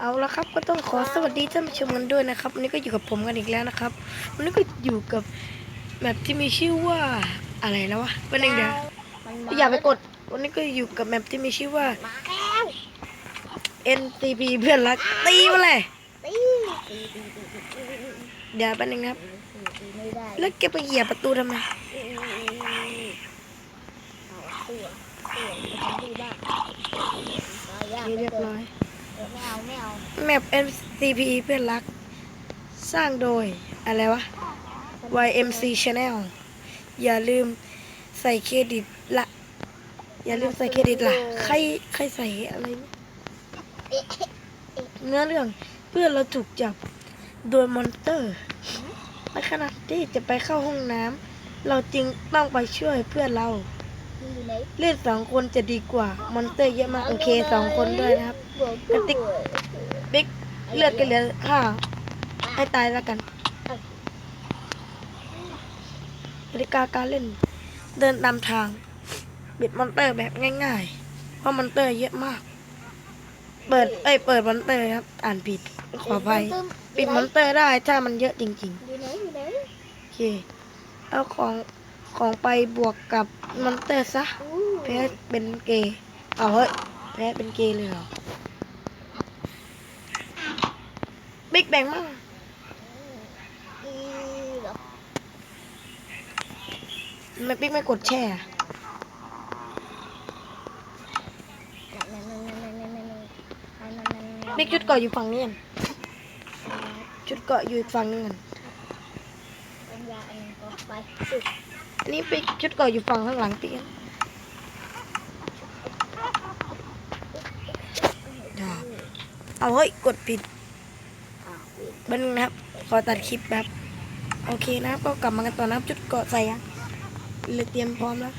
เอาละครับก็ต้องขอสวัสดีท่านผู้ชมกันด้วยนะครับวันนี้ก็อยู่กับผมกันอีกแล้วนะครับวันนี้ก็อยู่กับแบบที่มีชื่อว่าอะไรแล้ววะเป็นหนึ่งเดียวมันอย่าไปกด วันนี้ก็อยู่กับแมปที่มีชื่อว่ามาแล้ว NCP เพื่อนรักตีมาเลยตีตีตีตีตีตีตีเดี๋ยวแป๊บนึงนะครับตีไม่ได้แล้วแกไปเหยียบประตูทำไมตีเอาตัวตัวมันทำดีบ้างเอายากเรียบร้อยเออ ไม่เอาไม่เอาแมป NCP เพื่อนรัก สร้างโดย อะไรวะ YMC Channel อย่าลืมใส่เครดิตละ อย่าลืมใส่เครดิตละใครใครใส่อะไรเนี่ยเนื้อเรื่องเพื่อนเราถูกจับโดยมอนเตอร์ในขณะที่จะไปเข้าห้องน้ำเราจึงต้องไปช่วยเพื่อนเรา เล่นสองคนจะดีกว่า มอนเตอร์เยอะมากโอเคสองคนด้วยนะครับกกระติกบิ๊กเลือดกันเหลือห้าให้ตายแล้วกันกติกาการเล่น เดินตามทาง บิดมอนเตอร์แบบง่ายๆ เพราะมอนเตอร์เยอะมาก เปิดเอ้ยเปิดมอนเตอร์ครับ อ่านผิดขออภัยปิดมอนเตอร์ได้ถ้ามันเยอะจริงๆโอเคเอาของ ของไปบวกกับมอนเตอร์ซะแพ้เป็นเกย์เอาเฮ้ยแพ้เป็นเกย์เลยเหรอบิ๊กแบงมั่งไม่บิ๊กไม่กดแช่บิ๊กจุดเกาะอยู่ฝั่งนี้กันจุดเกาะอยู่อีกฝั่งนึงกันไปสุด นนี้บิ๊กชุดเกาะอยู่ฝั่งข้างหลังบิ๊กกันดาบเอาเฮ้ยกดผิดอ้าวปิดบันงนะครับ ขอตัดคลิปแบบโอเคนะครับก็กลับมากันต่อนะครับชุดเกาะใส่ยังเลยเตรียมพร้อมแล้ว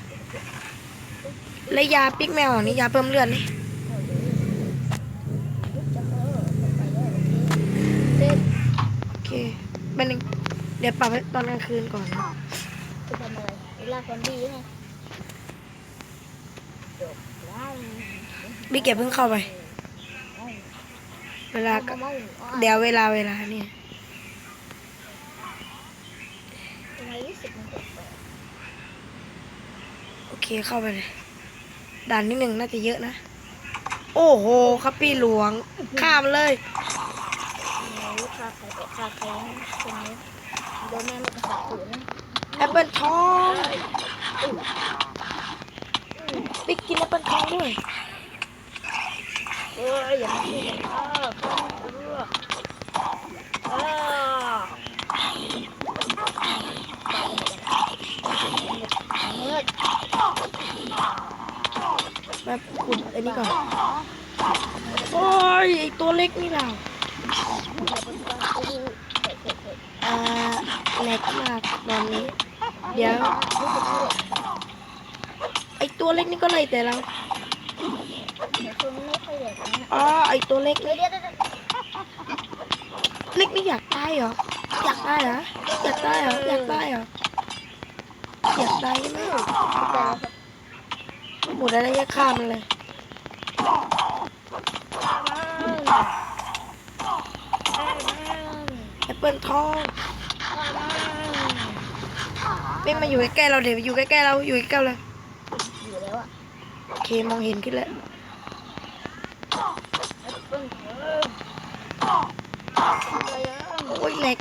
และยาปิ๊กแมวนี่ยาเพิ่มเลือดนี่เอเลยเส้นโอเคบันนึงเดี๋ยวปรับให้ตอนกลางคืนก่อนนะ ลาคนดีไงจบแล้วบิ๊กเก็บเพิ่งเข้าไป เวลาก็เดี๋ยวเวลาเวลาเนี่ยทำไมรู้สึกมันแปลกโอเคเข้าไปเลยด่านที่หนึ่งน่าจะเยอะนะ โอ้โหครับพี่หลวง ข้ามเลยๆทำไมลูกค้าใครไปฆ่าใครนะตรงนี้โดนแม่ลูกกระสาบถือนะ แอปเปิลทองบิ๊กกินแอปเปิลทองด้วยเอออย่ามาพูดกันอ้าวเอออ้าวเมื่อแบบขุดไอ้นี่ก่อน โอ้ยไอตัวเล็กนี่เราอ่าแหลกมากตอนนี้ เดี๋ยวไอตัวเล็กนี่ก็ไล่แต่เราอ๋อไอตัวเล็กนี่เล็กนี่อยากตายเหรออยากตายเหรออยากตายเหรออยากตายเหรออยากตายใช่ไหมหมดอะไรจะฆ่ามันเลยแอปเปิลทองเป็นมาอยู่ใกล้ๆเราเดี๋ยวอยู่ใกล้ๆเราอยู่ใกล้ๆเราอยู่แล้วอะโอเคมองเห็นขึ้นแล้วปึ้งเอออะไรอะโอ้ยแหลก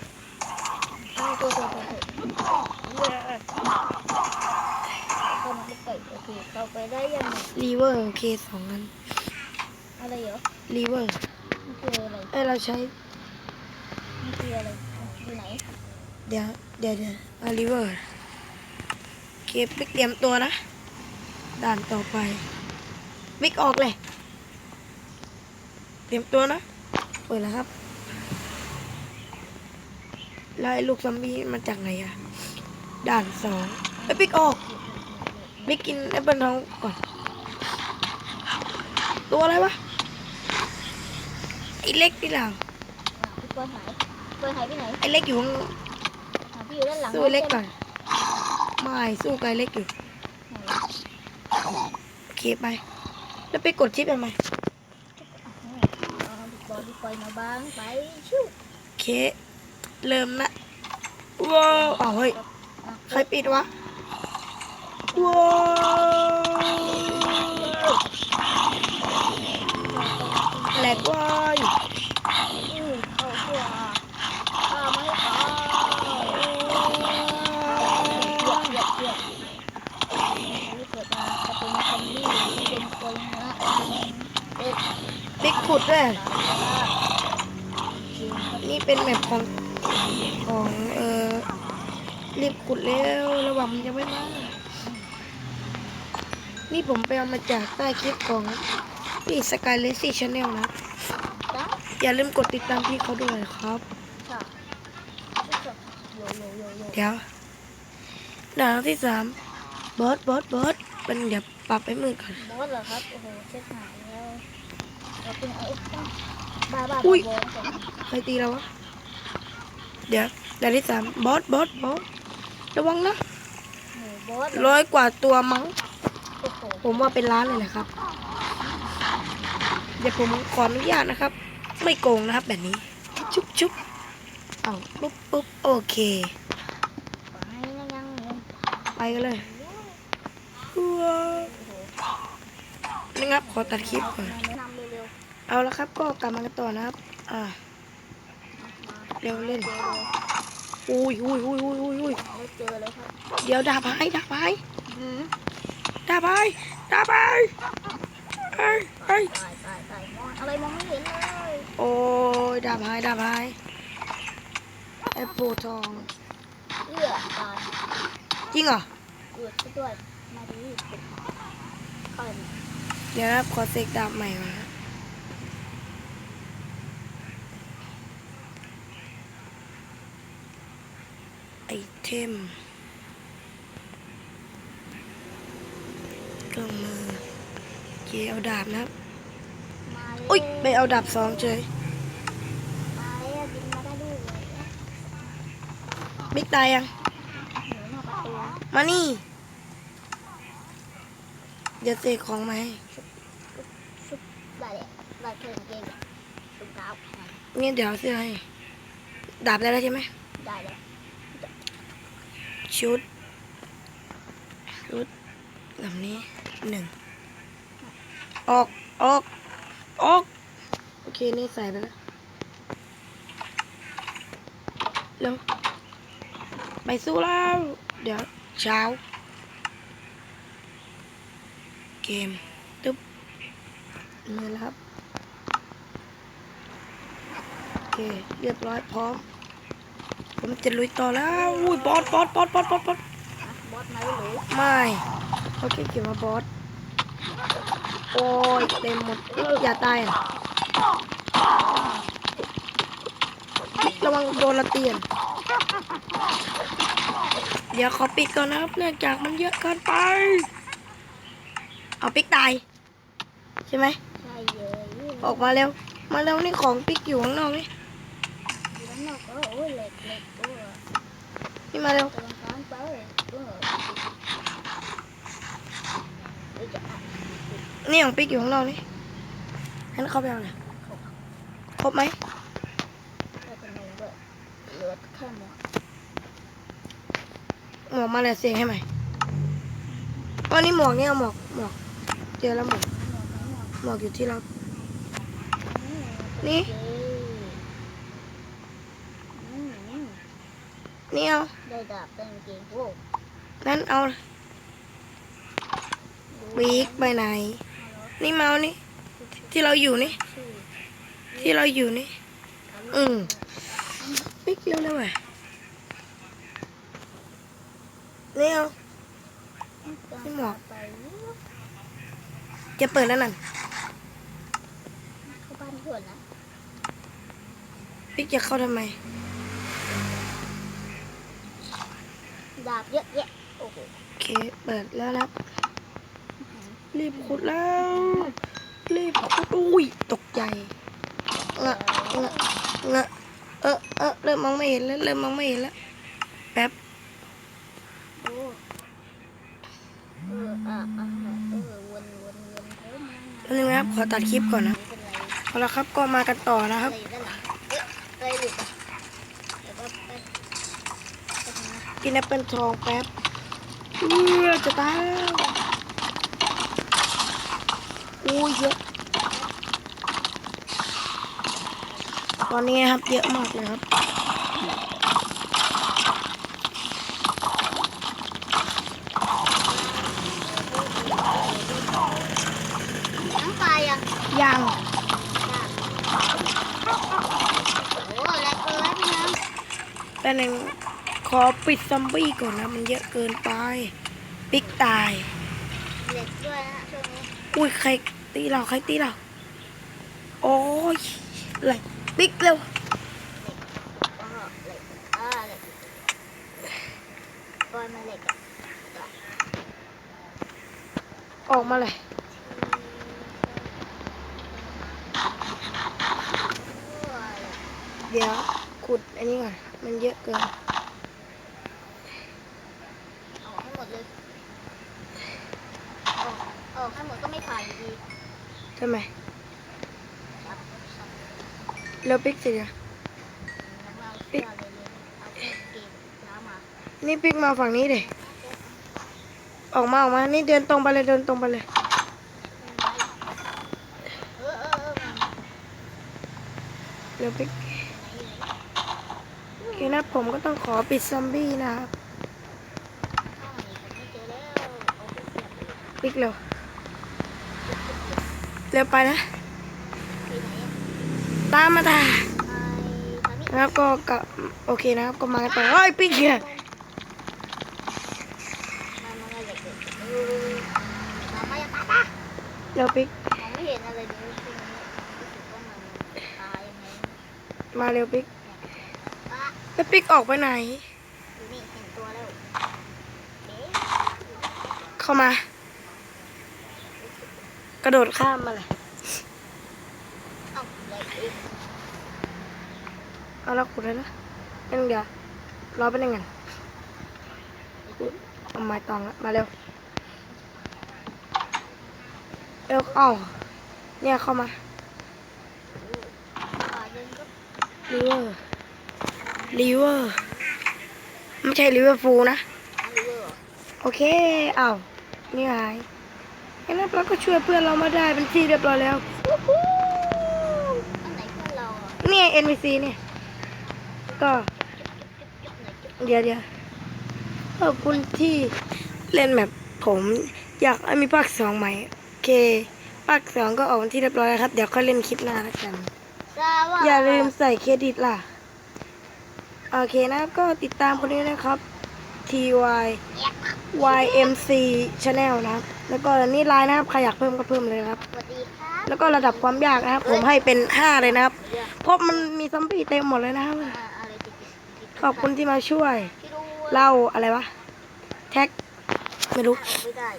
ตัวตัวตัวเข้ามาใกล้โอเคเข้าไปได้ยังไงรีเวอร์โอเคสองนั้นอะไรเหรอรีเวอร์มันคืออะไรเอ้ยเราใช้มันคืออะไรอยู่ไหนเดี๋ยวเดี๋ยวเดี๋ยวเอารีเวอร์โอ เคบิ๊กเตรียมตัวนะ ด่านต่อไปบิ๊กออกเลย เตรียมตัวนะ เปิดแล้วครับ แล้วไอ้ลูกซอมบี้มาจากไหนอะด่านสองไอ้ยบิ๊กออกบิ๊กกินแอปเปิลทองก่อน ตัวอะไรวะ ไอ้เล็กนี่เราพี่เปิ้ลหายเปิ้ลหายไปไหน ไอ้เล็กอยู่ข้างหาพี่อยู่ด้านหลังสู้ไอ้เล็กก่อน ไม่สู้กับไอ้เล็กอยู่โอเคไป แล้วไปกดชิปทำไมอ๋อบอลปล่อยมาบางไปชิวโอเค เริ่มนะว้าวอ้าวเฮ้ยใครปิดวะว้าวแหลกเว้ย อือเข้าตัวข้าไม่ตายเหยียบเหยียบเหยียบนี่เกิดมาจะเป็นคอมบี้ที่เป็นคนนะเอ็ด บิ๊ก ขุดด้วยจริงครับนี่เป็นแมปของของเออรีบขุดเร็วระหว่างมันยังไม่มานี่ผมไปเอามาจากใต้คลิปของพี่สกายเลซี่ชาแนลนะจ้าอย่าลืมกดติดตามพี่เขาด้วยนะครับค่ะโยโยโยโยเดี๋ยวด่านที่สามบอสบอสบอสเป็นเดี๋ยวปรับให้มือก่อนบอสเหรอครับ โอ้โหเช็คหาย อ้ต้องบ้าบ้าอุ้ยบอสก่อนใครตีเราวะ เดี๋ยวด่านที่สามบอสบอสบอสระวังนะโอ้โหบอสเหรอร้อยกว่าตัวมั้งโอ้โหผมว่าเป็นล้านเลยนะครับ เดี๋ยวผมขออนุญาตนะครับ ไม่โกงนะครับแบบนี้ ชุบชุบเอาปุ๊บปุ๊บโอเค ไปยังยังยังไปกันเลยว้าวนี่ครับขอตัดคลิปก่อนแนะนำ เร็วเอาละครับก็กลับมากันต่อนะครับ อ่าๆมาเร็วเล่นเจอเลยอุ้ยอุ้ยอุ้ยอุ้ยอุ้ยอุ้ยไม่เจอเลยครับเดี๋ยวดาบหายดาบหายหืมดาบหายดาบหายเฮ้ยเฮ้ยตายตายตายมองอะไรมองไม่เห็นเลยโอ้ยดาบหายดาบหายแอปเปิลทองเอื้อตายจริงเหรอเอือดซะด้วยมาดีเป็ดเข้าเลยเดี๋ยวนะครับขอเสกดาบใหม่ก่อนนะ ไอเทมเครื่องมือโอเคเอาดาบนะครับมาเลยอุ้ยไปเอาดาบสองเฉยมาเลยอะบินมาได้ด้วยเลยอะบิ๊กตายยังหนูนอกประตูมานี่ เดี๋ยวเสกของมาให้ชุบได้เลยได้แค่กางเกงถุงเท้างั้นเดี๋ยวเอาเสื้อให้ดาบได้แล้วใช่ไหมได้เลย ชุด ชุดแบบนี้หนึ่งออกออกออกโอเค นี่ใส่ไปแล้วเร็วไปสู้แล้ว เดี๋ยว เช้า เกมตึ๊บมือแล้วครับ โอเค เรียบร้อยพร้อม ผมจะลุยต่อแล้วอุ้ยบอสบอสบอสบอสบอสบอสอะบอสมาหรือไม่เขาแค่เขียนมาบอสโอ้ยเต็มหมดอย่าตายอะระวังโดนละเตียนเดี๋ยวขอปิดก่อนนะครับ เนื่องจากมันเยอะเกินไป เอาปิกตาย ใช่ไหมใช่เลยออกมาเร็ว มาเร็วนี่ของปิกอยู่ข้างนอกนี่อยู่ด้านนอกก็โอ้ยเหล็กเหล็กโอ้ย นี่มาเร็วกำลังการไปเออเอ้ยจะอะนี่ของปิ๊กอยู่ข้างนอกนี่งั้นเข้าไปเอาเลยครบไหมได้ขนมด้วยเหลือแค่หมวกหมวกมาเลยเสียงให้ใหม่อ๋อนี่หมวกเนี่เอาหมวกหมวกเจอแล้วหมวกหมวกอยู่ที่เรานี่ โอเคอืมอืม นี่เอาได้ดาบเป็นเกงโว้นั่นเอาปีกไปไหน นี่เมานี่ ที่เราอยู่นี่ชื่อที่เราอยู่นี่ อืมปีกเร็วเลยว่ะนี่เอานี่หมวกไปจะเปิดแล้วนั่นเข้าบ้านเพื่อนนะปีกจะเข้าทำไม ดาบเยอะแยะโอ้โหโอเค เปิดแล้วนะครับ รีบขุดแล้ว รีบขุดอุ้ย ตกใจเงะเงะเงะเออเออเริ่มมองไม่เห็นแล้ว เริ่มมองไม่เห็นแล้ว แป๊บโอ้เอออะอะเออวนวนวนเออมาแป๊บนึงนะครับ ขอตัดคลิปก่อนนะไม่เป็นไรเอาละครับ ก็มากันต่อนะคอะรับไรอยู่ด้านหลังเอ๊ะอะไรหลุดอะเดี๋ยวก็ไปไปทางนั้น กินแอปเปิลทองแป๊บเออจะตายอู้เยอะ ตอนนี้นะครับเยอะมากเลยครับ น้ำปลายังยังโอ้แรงเกินพี่น้แต่หนึ่ง ขอปิดซอมบี้ก่อนนะ มันเยอะเกินไป ปิกตายำเหล็กด้วยนะช่วงนี้อุ้ยใครตีเราใครตีเราโอ้ยอะไรปิกเร็วอ๋อเหล็กอ่าเหล็กปล่อยมาเหล็กอะออกมาเลย เดี๋ยวขุดอันนี้ก่อน มันเยอะเกิน ออกให้หมดเลยออกออกให้หมดก็ไม่ผ่านอยู่ดี ทำไมเร็วปิกสิเดี๋ยวน้ำเราเชื่อเลยเลยเอาเกนี่ปิกมาฝั่งนี้เด็ออกมาออกมา นี่เดินตรงไปเลยเดินตรงไปเลยเออเออเออมันเร็วปิกโอเคนะผมก็ต้องขอปิดซอมบี้นะครับอ้าวนี่ผมไม่เจอแล้วเอาไปเสียบเลย เร็วไปนะ ตามมาตาไอ้ทางนี้นะครับก็กโอเคนะครับก็มากันต่อเฮ้ยปิ๊กเหี้ยรเหล็กเอมาเร็วปิกไม่เห็นอะไรเลยช่วงนี้รู้สึกมาเร็วปิ๊กแล้วปิ๊กออกไปไหน เข้ามา ระโดดข้ามมาเลยเอาล็กอีกเอาละขุดเลยนะเป็นเดี๋ยวรอเป็นยังไงเอาไม้ตองมาเร็วเร็วเอ้าเนี่ยเข้ามาลิเวอร์ลิเวอร์ไม่ใช่ลิเวอร์ฟูลนะ โอเค เอ้านี่หาย งั้นเราก็ช่วยเพื่อนเรามาได้เป็นที่เรียบร้อยแล้วอันไหนเพื่อนเราอะเนี่ย NPC เนี่ย ก็จุ๊บไหนจุ๊บเดี๋ยวเดี๋ยวขอบคุณที่เล่นแบบผมอยากให้มีภาคสองใหม่โอเคภาคสองก็ออกวันที่เรียบร้อยแล้วครับ เดี๋ยวค่อยเล่นคลิปหน้าแล้วกันทราบว่าอย่าลืมใส่เครดิตล่ะ โอเคนะครับก็ติดตามคนนี้นะครับ ty ymc channel นะครับ แล้วก็นี่ไลน์นะครับใครอยากเพิ่มก็เพิ่มเลยนะครับสวัสดีครับ แล้วก็ระดับความยากนะครับ ผมให้เป็นห้าเลยนะครับเรื่องเพราะมันมีซัมบี้เต็มหมดเลยนะครับอ่าอะไรติดติดติดขอบคุณที่มาช่วยพี่รู้เล่าอะไรวะ แท็ก ไม่รู้ไม่ได้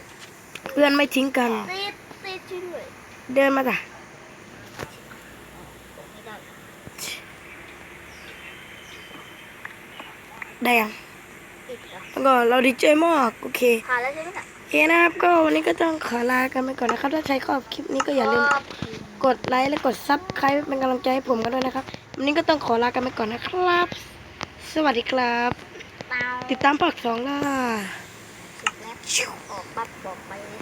เพื่อนไม่ทิ้งกันติดติดช่วยด้วยเดินมาจ้ะไม่ได้ได้ยังติดเหรอแล้วก็เราดีใจมาก โอเคผ่านแล้วใช่ไหมน่ะโอ เคนะครับก็วันนี้ก็ต้องขอลากันไปก่อนนะครับ ถ้าใครชอบคลิปนี้ก็อย่าลืมขอบคุณกดไลค์และกดซับใครเป็นกำลังใจให้ผมกันด้วยนะครับ วันนี้ก็ต้องขอลากันไปก่อนนะครับ สวัสดีครับเปล่าติดตามภาคสองล่ะสุดแล้วออกปั๊บบอกไปเลย